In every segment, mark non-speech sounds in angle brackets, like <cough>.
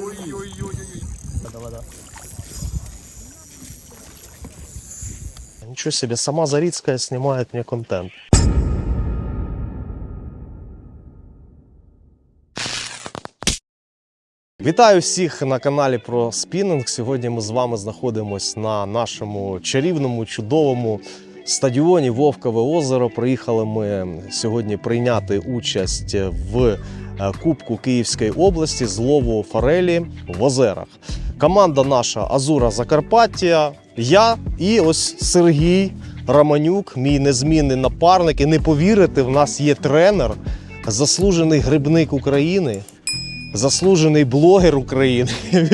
Ой-ой-ой. Ничего себе, сама Зарицкая снимает мне контент. Вітаю всіх на каналі про спінінг. Сьогодні ми з вами знаходимося на нашому чарівному, чудовому стадіоні Вовкове озеро. Приїхали ми сьогодні прийняти участь в е, Кубку Київської області з лову форелі в озерах. Команда наша Азура Закарпаття, я і ось Сергій Романюк, мій незмінний напарник. І не повірите, в нас є тренер, заслужений грибник України заслужений блогер України <laughs>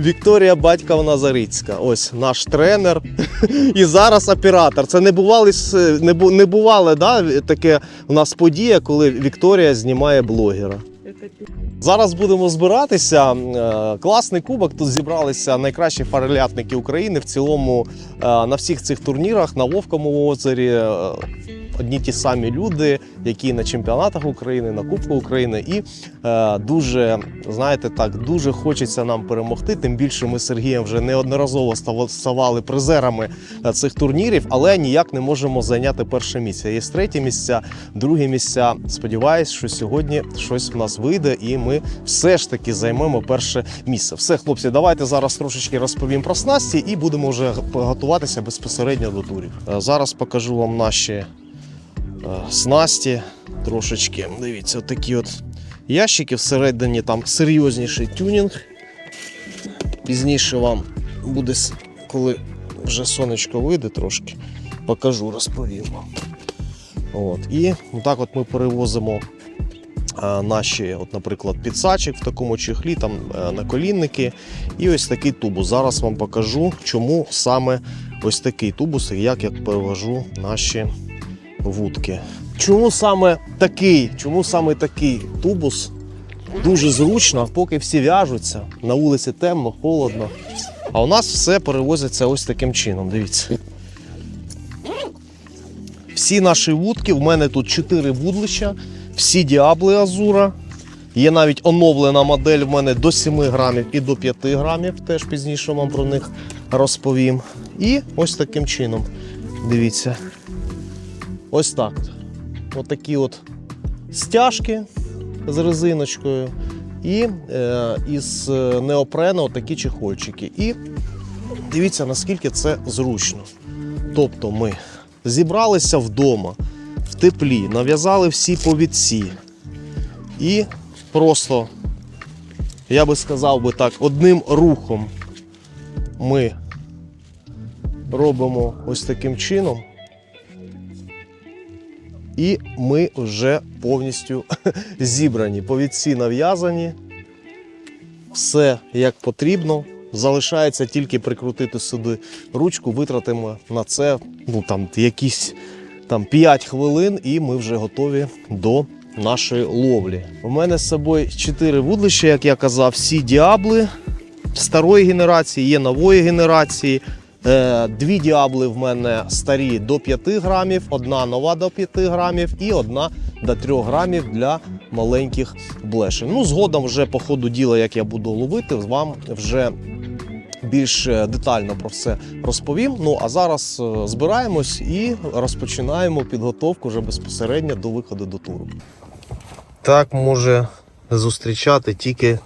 Вікторія Батьківна Зарицька. Ось наш тренер і зараз оператор. Це не бували не, бу- бувало, да, таке у нас подія, коли Вікторія знімає блогера. Зараз будемо збиратися. Е, Класний кубок. Тут зібралися найкращі фарелятники України. В цілому е, на всіх цих турнірах на Вовкому озері е, одні ті самі люди, які на чемпіонатах України, на Кубку України. І е, дуже, знаєте, так, дуже хочеться нам перемогти. Тим більше ми з Сергієм вже неодноразово ставали призерами е, цих турнірів, але ніяк не можемо зайняти перше місце. Є третє місця, друге місця. Сподіваюсь, що сьогодні щось в нас вийде, і ми все ж таки займемо перше місце. Все, хлопці, давайте зараз трошечки розповім про снасті і будемо вже готуватися безпосередньо до турів. Е, Зараз покажу вам наші снасті трошечки. Дивіться, такі от ящики всередині там серйозніший тюнінг. Пізніше вам буде, коли вже сонечко вийде трошки, покажу, розповім вам. От. І так от ми перевозимо е, наші, от, наприклад, підсачик в такому чехлі, там е, наколінники і ось такий тубус. Зараз вам покажу, чому саме ось такий тубус і як я перевожу наші вудки. Чому саме такий? Чому саме такий тубус? Дуже зручно, поки всі в'яжуться. На вулиці темно, холодно. А у нас все перевозиться ось таким чином. Дивіться. Всі наші вудки, в мене тут 4 вудлища, всі діабли Азура. Є навіть оновлена модель в мене до 7 грамів і до 5 грамів. Теж пізніше вам про них розповім. І ось таким чином. Дивіться. Ось так. Ось такі от стяжки з резиночкою. І е, із е, неопрену такі чехольчики. І дивіться, наскільки це зручно. Тобто ми зібралися вдома в теплі, нав'язали всі повідці. І просто, я би сказав би так, одним рухом ми робимо ось таким чином. І ми вже повністю <laughs> зібрані. Повідці нав'язані, все як потрібно. Залишається тільки прикрутити сюди ручку, витратимо на це ну, там, якісь там, 5 хвилин, і ми вже готові до нашої ловлі. У мене з собою 4 вудлища, як я казав, всі діабли старої генерації, є нової генерації. Е, Дві діабли в мене старі до 5 грамів, одна нова до 5 грамів і одна до 3 грамів для маленьких блешень. Ну, згодом вже по ходу діла, як я буду ловити, вам вже більш е, детально про все розповім. Ну а зараз е, збираємось і розпочинаємо підготовку вже безпосередньо до виходу до туру. Так може зустрічати тільки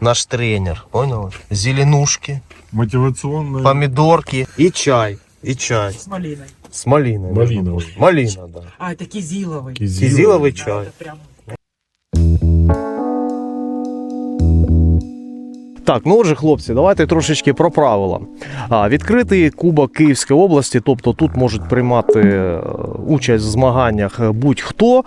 наш тренер. Поняли? Зеленушки, Мотивационная. помідорки і чай. І чай. С малиной. З малиною. Малиновий. Малина, да. А, это кизиловый. Кизиловий Да, чай. это прям Так, ну отже, хлопці, давайте трошечки про правила. А, відкритий Кубок Київської області, тобто тут можуть приймати е, участь в змаганнях будь-хто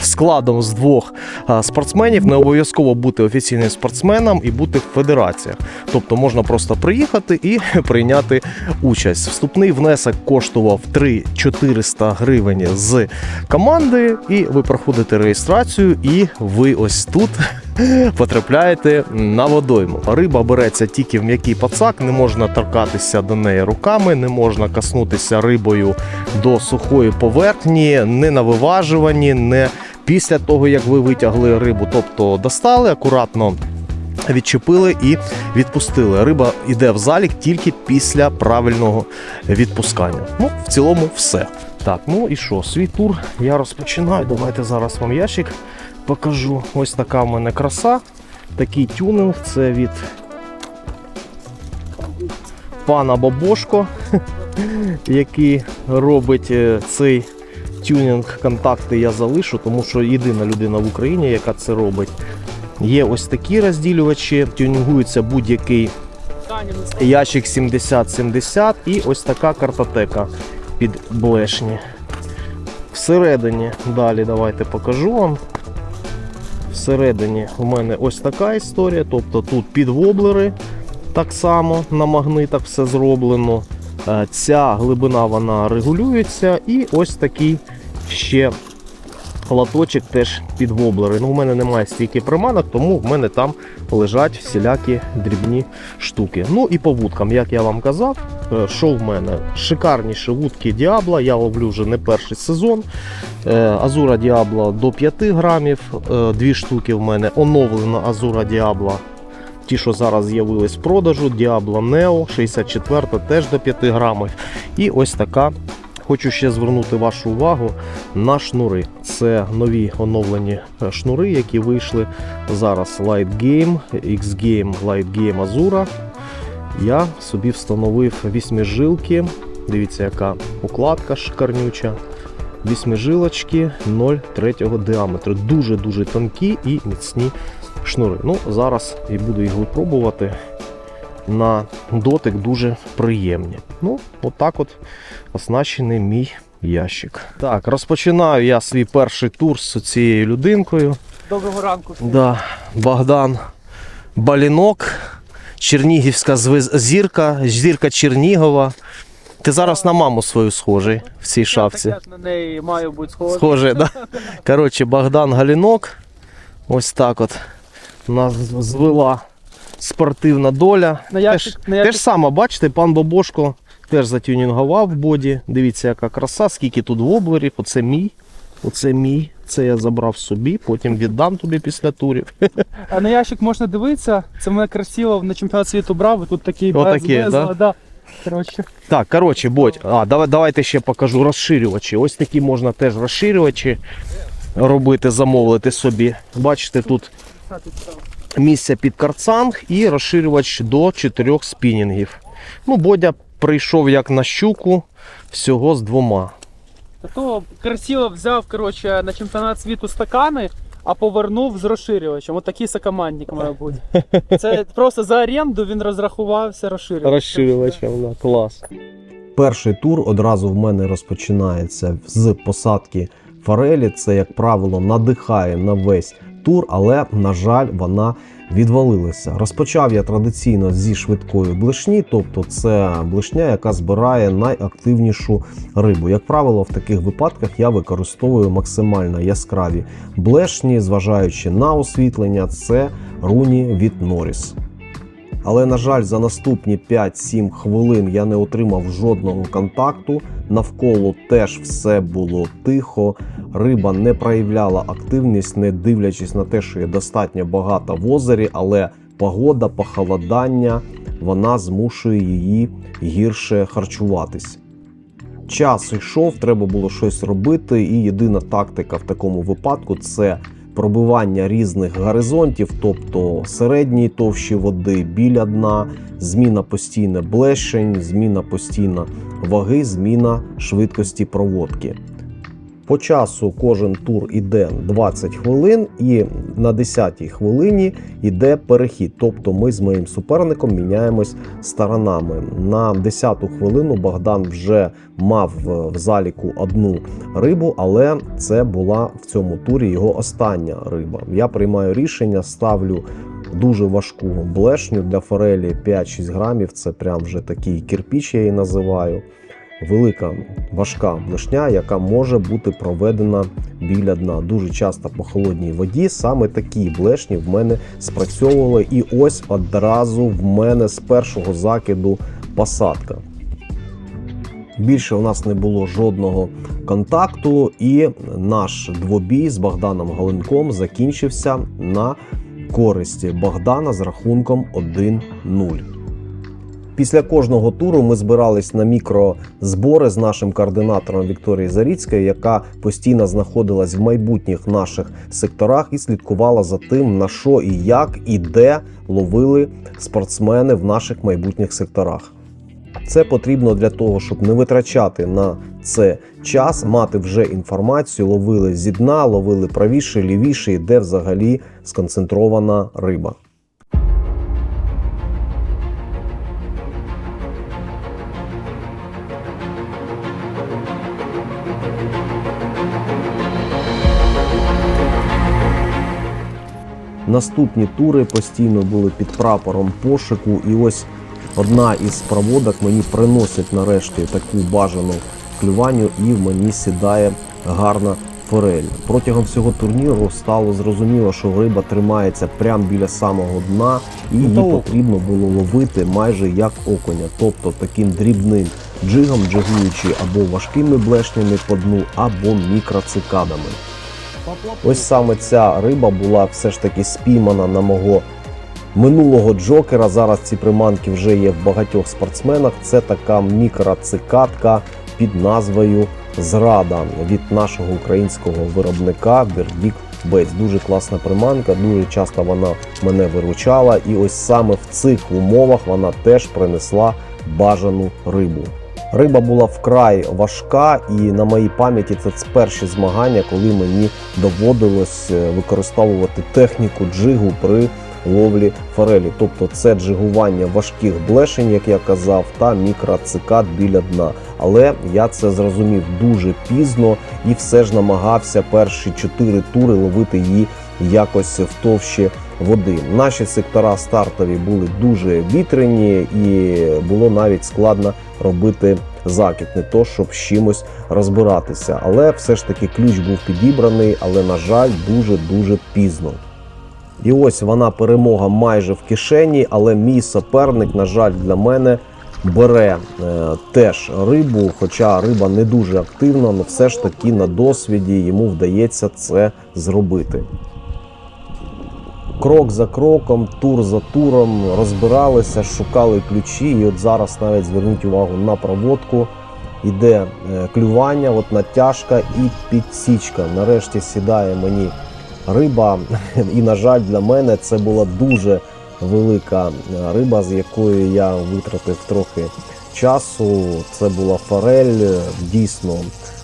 складом з двох спортсменів. Не обов'язково бути офіційним спортсменом і бути в федераціях. Тобто можна просто приїхати і <laughs> прийняти участь. Вступний внесок коштував 3-400 гривень з команди, і ви проходите реєстрацію, і ви ось тут потрапляєте на водойму. Риба береться тільки в м'який пацак, не можна торкатися до неї руками, не можна коснутися рибою до сухої поверхні, не на виважуванні, не Після того, як ви витягли рибу, тобто достали, акуратно відчепили і відпустили. Риба йде в залік тільки після правильного відпускання. Ну, в цілому, все. Так, ну і що, свій тур я розпочинаю. Давайте зараз вам ящик покажу. Ось така в мене краса. Такий тюнинг це від пана Бабошко, <laughs> який робить е, цей тюнінг. Контакти я залишу, тому що єдина людина в Україні, яка це робить. Є ось такі розділювачі, тюнінгується будь-який ящик 70-70 і ось така картотека під блешні. Всередині, далі давайте покажу вам. Всередині у мене ось така історія, тобто тут підвоблери так само на магнитах все зроблено. Е, Ця глибина вона регулюється, і ось такий ще латочок теж під воблери. Ну, у мене немає стільки приманок, тому в мене там лежать всілякі дрібні штуки. Ну і по вудкам, як я вам казав, що в мене шикарніші вудки Діабло. Я ловлю вже не перший сезон. Е, Азура Діабло до 5 грамів, е, дві штуки в мене оновлена Азура Діабло. Ті, що зараз з'явились в продажу, Diablo Neo 64 теж до 5 грамів. І ось така. Хочу ще звернути вашу увагу на шнури. Це нові оновлені е, шнури, які вийшли зараз Light Game, X-Game, Light Game Azura. Я собі встановив вісьмижилки. Дивіться, яка укладка шикарнюча. Вісьмижилочки 0,3 діаметру. Дуже-дуже тонкі і міцні шнури. Ну, зараз і буду їх випробувати. На дотик дуже приємні. Ну, отак от оснащений мій ящик. Так, розпочинаю я свій перший тур з цією людинкою. Доброго ранку. Да, Богдан Балінок, Чернігівська зірка, зірка Чернігова. Ти зараз на маму свою схожий в цій шапці. Я на неї маю бути схожий. Схожий, да? <laughs> Коротше, Богдан Галінок. Ось так от нас звела спортивна доля. На ящик, ж, на те ж саме, бачите, пан Бабошко теж затюнінгував боді. Дивіться, яка краса, скільки тут воблерів. Оце мій. Оце мій. Це я забрав собі, потім віддам тобі після турів. <laughs> а на ящик можна дивитися. Це мене красиво на чемпіонат світу брав. Тут такий Отакі, без да? да? Коротше, Так, коротше, бодь. А, давай, давайте ще покажу розширювачі. Ось такі можна теж розширювачі робити, замовити собі. Бачите, тут місце під карцанг і розширювач до 4 спінінгів. Ну, Бодя прийшов як на щуку, всього з двома. Та то красиво взяв коротше, на чемпіонат світу стакани, а повернув з розширювачем. От такий мабуть. має бути. <laughs> Це просто за оренду він розрахувався розширювачем. Розширювачем, да, клас. Перший тур одразу в мене розпочинається з посадки форелі. Це, як правило, надихає на весь тур, але, на жаль, вона відвалилася. Розпочав я традиційно зі швидкої блишні, тобто це блишня, яка збирає найактивнішу рибу. Як правило, в таких випадках я використовую максимально яскраві блешні, зважаючи на освітлення, це руні від Норіс. Але, на жаль, за наступні 5-7 хвилин я не отримав жодного контакту. Навколо теж все було тихо. Риба не проявляла активність, не дивлячись на те, що є достатньо багато в озері, але погода, похолодання вона змушує її гірше харчуватись. Час йшов, треба було щось робити, і єдина тактика в такому випадку це пробивання різних горизонтів, тобто середньої товщі води біля дна, зміна постійне блешень, зміна постійна ваги, зміна швидкості проводки. По часу кожен тур іде 20 хвилин, і на 10-й хвилині йде перехід. Тобто ми з моїм суперником міняємось сторонами. На 10-ту хвилину Богдан вже мав в заліку одну рибу, але це була в цьому турі його остання риба. Я приймаю рішення, ставлю дуже важку блешню для форелі 5-6 грамів. Це прям вже такий кирпіч, я її називаю. Велика важка блешня, яка може бути проведена біля дна. Дуже часто по холодній воді саме такі блешні в мене спрацьовували. І ось одразу в мене з першого закиду посадка. Більше у нас не було жодного контакту, і наш двобій з Богданом Галенком закінчився на користі Богдана з рахунком 1-0. Після кожного туру ми збирались на мікрозбори з нашим координатором Вікторією Заріцькою, яка постійно знаходилась в майбутніх наших секторах і слідкувала за тим, на що і як і де ловили спортсмени в наших майбутніх секторах. Це потрібно для того, щоб не витрачати на це час, мати вже інформацію, ловили зі дна, ловили правіше, лівіше, і де взагалі сконцентрована риба. Наступні тури постійно були під прапором пошуку, і ось одна із проводок мені приносить нарешті таку бажану клюванню, і в мені сідає гарна форель. Протягом всього турніру стало зрозуміло, що риба тримається прямо біля самого дна, і її потрібно було ловити майже як окуня, тобто таким дрібним джигом, джигуючи або важкими блешнями по дну, або мікроцикадами. Ось саме ця риба була все ж таки спіймана на мого минулого джокера. Зараз ці приманки вже є в багатьох спортсменах. Це така мікроцикадка під назвою Зрада від нашого українського виробника Вердікт Бейтс. Дуже класна приманка, дуже часто вона мене виручала. І ось саме в цих умовах вона теж принесла бажану рибу. Риба була вкрай важка, і на моїй пам'яті це перші змагання, коли мені доводилось е, використовувати техніку джигу при ловлі форелі. Тобто це джигування важких блешень, як я казав, та мікроцикад біля дна. Але я це зрозумів дуже пізно і все ж намагався перші чотири тури ловити її якось в товщі води. Наші сектора стартові були дуже вітряні, і було навіть складно робити закид, не то щоб з чимось розбиратися. Але все ж таки ключ був підібраний, але на жаль, дуже дуже пізно. І ось вона перемога майже в кишені, але мій суперник, на жаль, для мене бере е, теж рибу, хоча риба не дуже активна, але все ж таки на досвіді йому вдається це зробити. Крок за кроком, тур за туром розбиралися, шукали ключі. І от зараз навіть зверніть увагу на проводку. Іде е, клювання, от натяжка і підсічка. Нарешті сідає мені риба. <laughs> І, на жаль, для мене це була дуже велика е, риба, з якою я витратив трохи часу. Це була форель, е, дійсно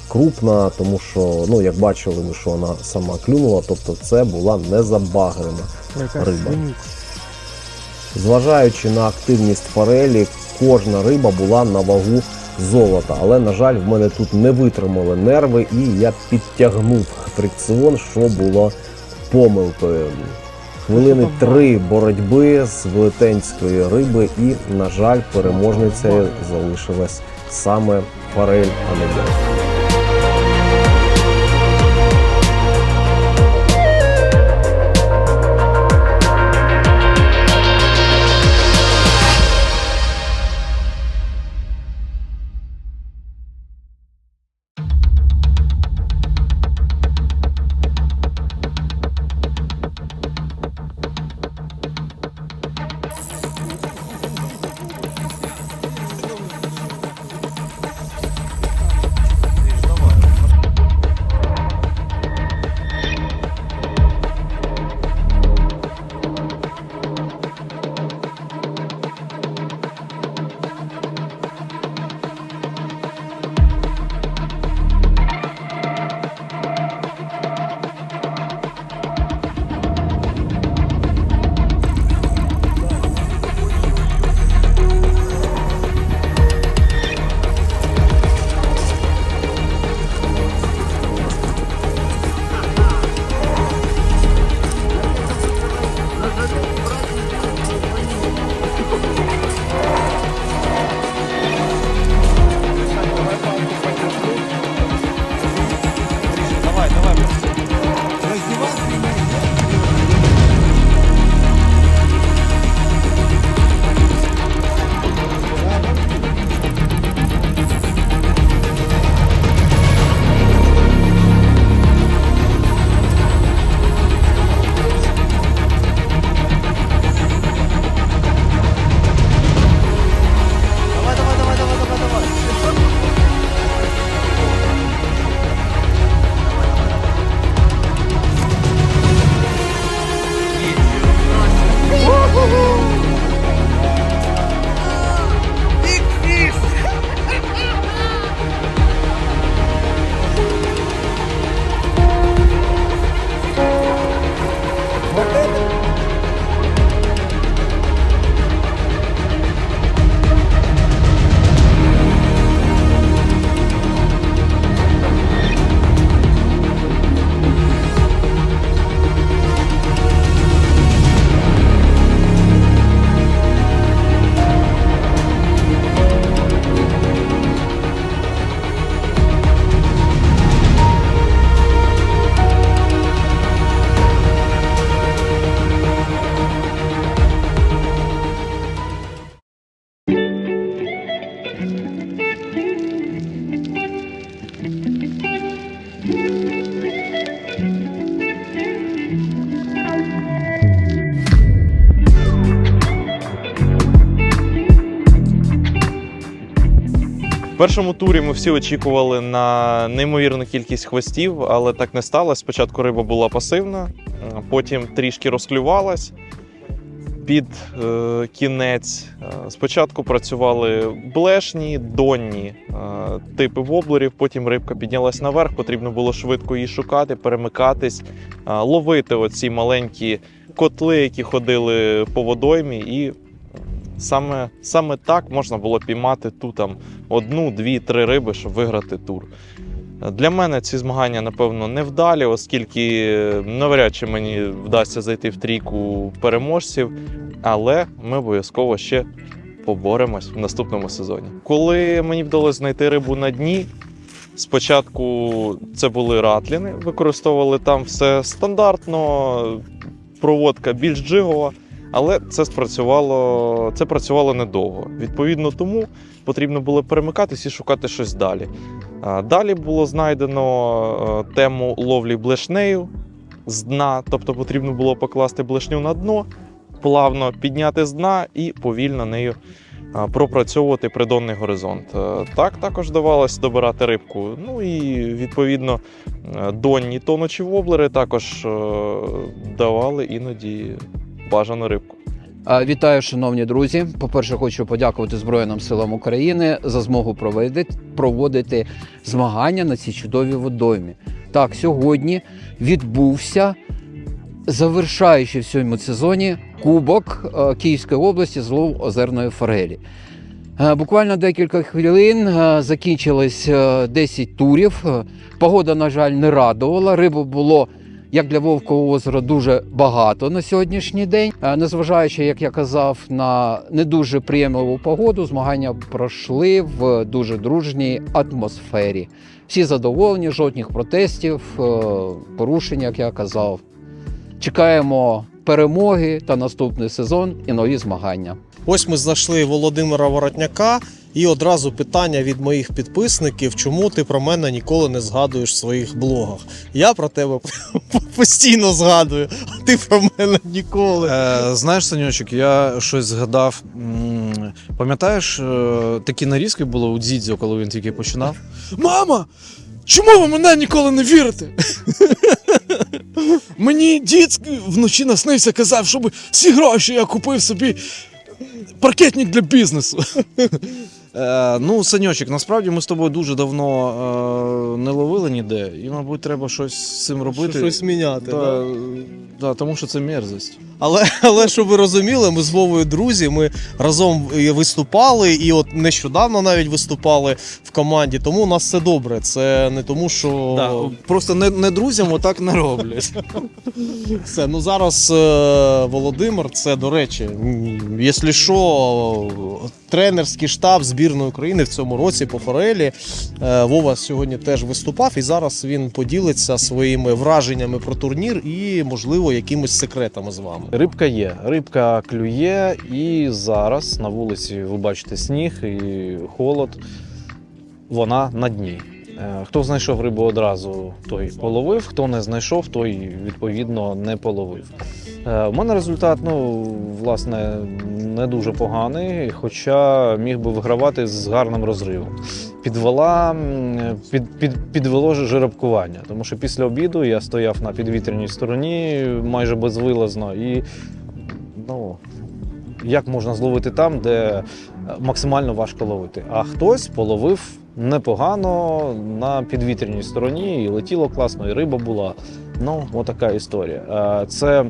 крупна, тому що, ну, як бачили, ми, що вона сама клюнула, тобто це була не забагрена риба. Зважаючи на активність форелі, кожна риба була на вагу золота. Але, на жаль, в мене тут не витримали нерви, і я підтягнув фрикціон, що було помилкою. Хвилини три боротьби з велетенської риби, і, на жаль, переможницею залишилась саме форель Анебе. Першому турі ми всі очікували на неймовірну кількість хвостів, але так не сталося. Спочатку риба була пасивна, потім трішки розклювалась. Під е, кінець е, спочатку працювали блешні, донні е, типи воблерів, потім рибка піднялась наверх, потрібно було швидко її шукати, перемикатись, е, ловити оці маленькі котли, які ходили по водоймі, і саме, саме так можна було піймати ту там одну, дві, три риби, щоб виграти тур. Для мене ці змагання, напевно, невдалі, оскільки навряд чи мені вдасться зайти в трійку переможців, але ми обов'язково ще поборемось в наступному сезоні. Коли мені вдалося знайти рибу на дні, спочатку це були ратліни, використовували там все стандартно, проводка більш джигова, але це спрацювало, це працювало недовго. Відповідно, тому потрібно було перемикатись і шукати щось далі. Далі було знайдено е, тему ловлі блешнею з дна, тобто потрібно було покласти блешню на дно, плавно підняти з дна і повільно нею пропрацьовувати придонний горизонт. Е, Так також давалось добирати рибку. Ну і відповідно е, донні тонучі воблери також давали іноді бажану рибку. Вітаю, шановні друзі. По-перше, хочу подякувати Збройним силам України за змогу проводити, змагання на цій чудовій водоймі. Так, сьогодні відбувся завершаючи в цьому сезоні Кубок е, Київської області з лов озерної форелі. Е, Буквально декілька хвилин е, закінчилось е, 10 турів. Погода, на жаль, не радувала. Рибу було як для Вовкового озера дуже багато на сьогоднішній день. Е, Незважаючи, як я казав, на не дуже приємливу погоду, змагання пройшли в дуже дружній атмосфері. Всі задоволені, жодних протестів, е, порушень, як я казав. Чекаємо перемоги та наступний сезон і нові змагання. Ось ми знайшли Володимира Воротняка, і одразу питання від моїх підписників: чому ти про мене ніколи не згадуєш в своїх блогах? Я про тебе <laughs> постійно згадую, а ти про мене ніколи. Е, знаєш, Санючок, я щось згадав. Пам'ятаєш, е, такі нарізки були у Дзідзьо, коли він тільки починав? Мама! Чому ви мене ніколи не вірите? Мені дід вночі наснився, казав, щоб всі гроші я купив собі паркетник для бізнесу. Е, ну, Саньочок, насправді ми з тобою дуже давно е, не ловили ніде, і, мабуть, треба щось з цим робити. Щось міняти. да? Та, да, тому що це мерзость. Але, <laughs> але щоб ви розуміли, ми з Вовою друзі, ми разом і виступали, і от нещодавно навіть виступали в команді. Тому у нас все добре. Це не тому, що Да, просто не, не друзям отак не роблять. <laughs> все. Ну зараз е, Володимир, це до речі, якщо що, тренерський штаб збірної України в цьому році по форелі. Е, Вова сьогодні теж виступав, і зараз він поділиться своїми враженнями про турнір і, можливо, якимись секретами з вами. Рибка є, рибка клює, і зараз на вулиці ви бачите сніг і холод. Вона на дні. Е, Хто знайшов рибу одразу, той половив, хто не знайшов, той відповідно не половив. Е, У мене результат, ну, власне, не дуже поганий, хоча міг би вигравати з гарним розривом. Підвела, під, під, підвело жеребкування, тому що після обіду я стояв на підвітряній стороні майже безвилазно і ну, як можна зловити там, де е, максимально важко ловити. А хтось половив непогано на підвітряній стороні, і летіло класно, і риба була. Ну, отака історія. Е, Це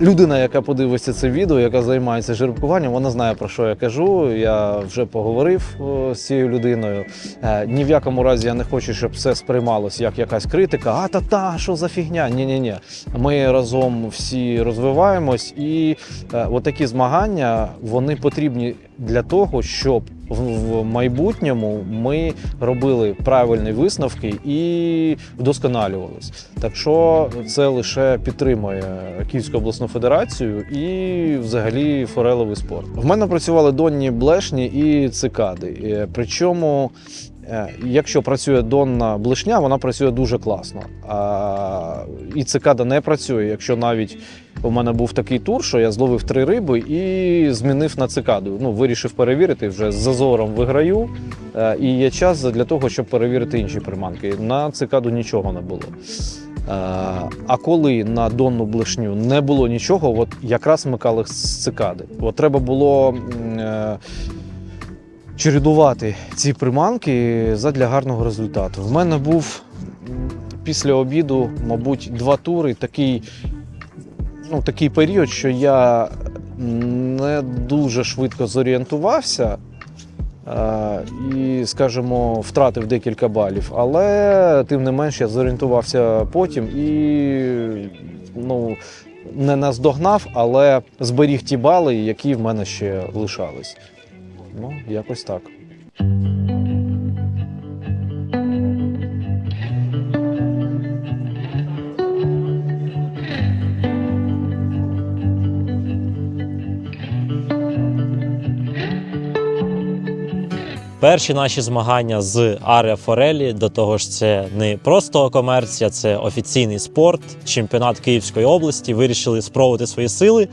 людина, яка подивиться це відео, яка займається жеребкуванням, вона знає про що я кажу. Я вже поговорив з цією людиною. Е, Ні в якому разі я не хочу, щоб все сприймалось як якась критика. А та та, що за фігня? Ні, ні, ні. Ми разом всі розвиваємось, і е, отакі змагання вони потрібні для того, щоб в, майбутньому ми робили правильні висновки і вдосконалювалися. Так що це лише підтримує Київську обласну федерацію і взагалі фореловий спорт. В мене працювали донні блешні і цикади. Е, Причому. Е, Якщо працює донна блишня, вона працює дуже класно. І цикада не працює. Якщо навіть у мене був такий тур, що я зловив три риби і змінив на цикаду. Ну, вирішив перевірити вже з зазором виграю. Е, І є час для того, щоб перевірити інші приманки. На цикаду нічого не було. Е, А коли на донну блешню не було нічого, от якраз вмикали з цикади. От треба було чередувати ці приманки задля гарного результату. В мене був після обіду, мабуть, два тури. Такий, ну, такий період, що я не дуже швидко зорієнтувався. І, скажімо, втратив декілька балів, але тим не менш я зорієнтувався потім і ну, не наздогнав, але зберіг ті бали, які в мене ще лишались. Ну, якось так. Перші наші змагання з Аре Форелі, до того ж, це не просто комерція, це офіційний спорт, чемпіонат Київської області. Вирішили спробувати свої сили.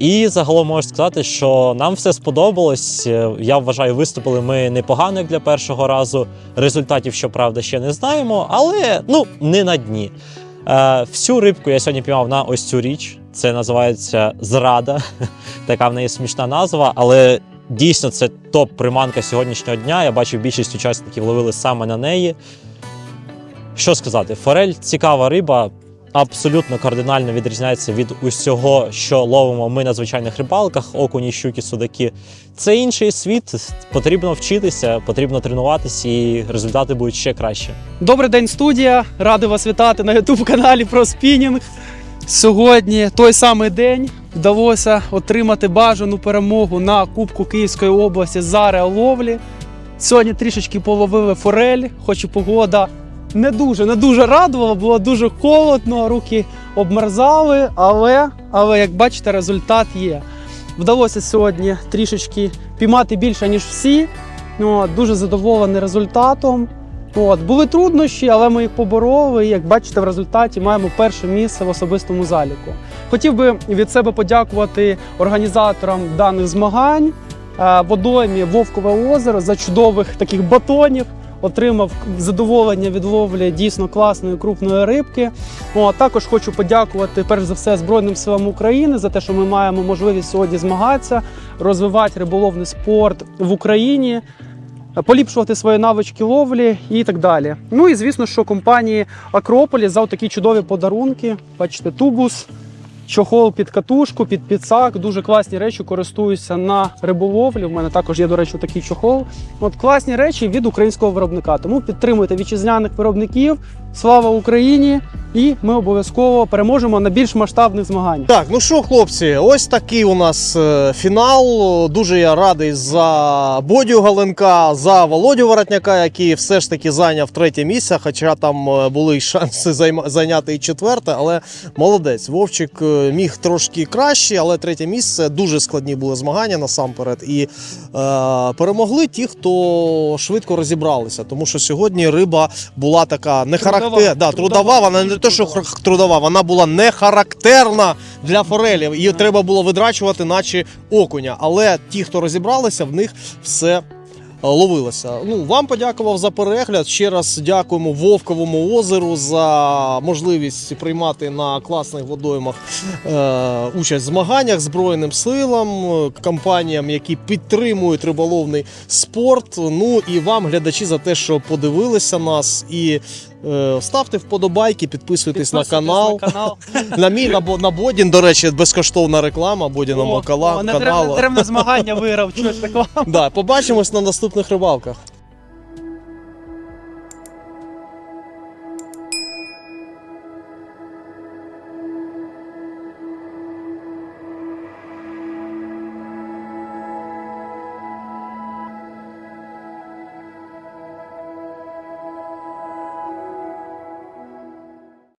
І загалом можу сказати, що нам все сподобалось. Е, Я вважаю, виступили ми непогано для першого разу. Результатів, щоправда, ще не знаємо, але ну не на дні. Е, всю рибку я сьогодні піймав на ось цю річ. Це називається зрада. <laughs> Така в неї смішна назва, але дійсно це топ-приманка сьогоднішнього дня. Я бачив, більшість учасників ловили саме на неї. Що сказати, форель цікава риба, абсолютно кардинально відрізняється від усього, що ловимо ми на звичайних рибалках, окуні, щуки, судаки. Це інший світ, потрібно вчитися, потрібно тренуватися, і результати будуть ще краще. Добрий день, студія. Радий вас вітати на youtube каналі про спінінг. Сьогодні той самий день вдалося отримати бажану перемогу на Кубку Київської області за реаловлі. Сьогодні трішечки половили форель, хоч і погода не дуже, не дуже радувала, було дуже холодно, руки обмерзали, але, але як бачите, результат є. Вдалося сьогодні трішечки піймати більше, ніж всі. Ну, от, дуже задоволений результатом. От, були труднощі, але ми їх побороли. І, як бачите, в результаті маємо перше місце в особистому заліку. Хотів би від себе подякувати організаторам даних змагань е, водоймі Вовкове озеро за чудових таких батонів. Отримав задоволення від ловлі дійсно класної крупної рибки. О, також хочу подякувати перш за все Збройним силам України за те, що ми маємо можливість сьогодні змагатися, розвивати риболовний спорт в Україні поліпшувати свої навички ловлі і так далі. Ну і звісно, що компанії Акрополі за такі чудові подарунки. Бачите, тубус, чохол під катушку, під підсак. Дуже класні речі користуюся на риболовлі. У мене також є, до речі, такий чохол. От класні речі від українського виробника. Тому підтримуйте вітчизняних виробників. Слава Україні! І ми обов'язково переможемо на більш масштабних змаганнях. Так, ну що, хлопці, ось такий у нас е, фінал. Дуже я радий за Бодю Галенка, за Володю Воротняка, який все ж таки зайняв третє місце. Хоча там е, були й шанси зайняти і четверте, але молодець. Вовчик е, міг трошки краще, але третє місце дуже складні були змагання насамперед. І е, перемогли ті, хто швидко розібралися. Тому що сьогодні риба була така не Трудова. характер... да, трудова. Трудова. Вона не те, що трудова, вона була не характерна для форелів. Її треба було видрачувати, наче окуня. Але ті, хто розібралися, в них все е, ловилося. Ну, вам подякував за перегляд. Ще раз дякуємо Вовковому озеру за можливість приймати на класних водоймах е, участь в змаганнях Збройним силам, е, компаніям, які підтримують риболовний спорт. Ну і вам, глядачі, за те, що подивилися нас і. Е, Ставте вподобайки, підписуйтесь, на канал. на канал. На мій на, на Бодін, до речі, безкоштовна реклама Бодіного О, кала- о, не каналу. треба змагання виграв. Чого такого? Да, побачимось на наступних рибалках.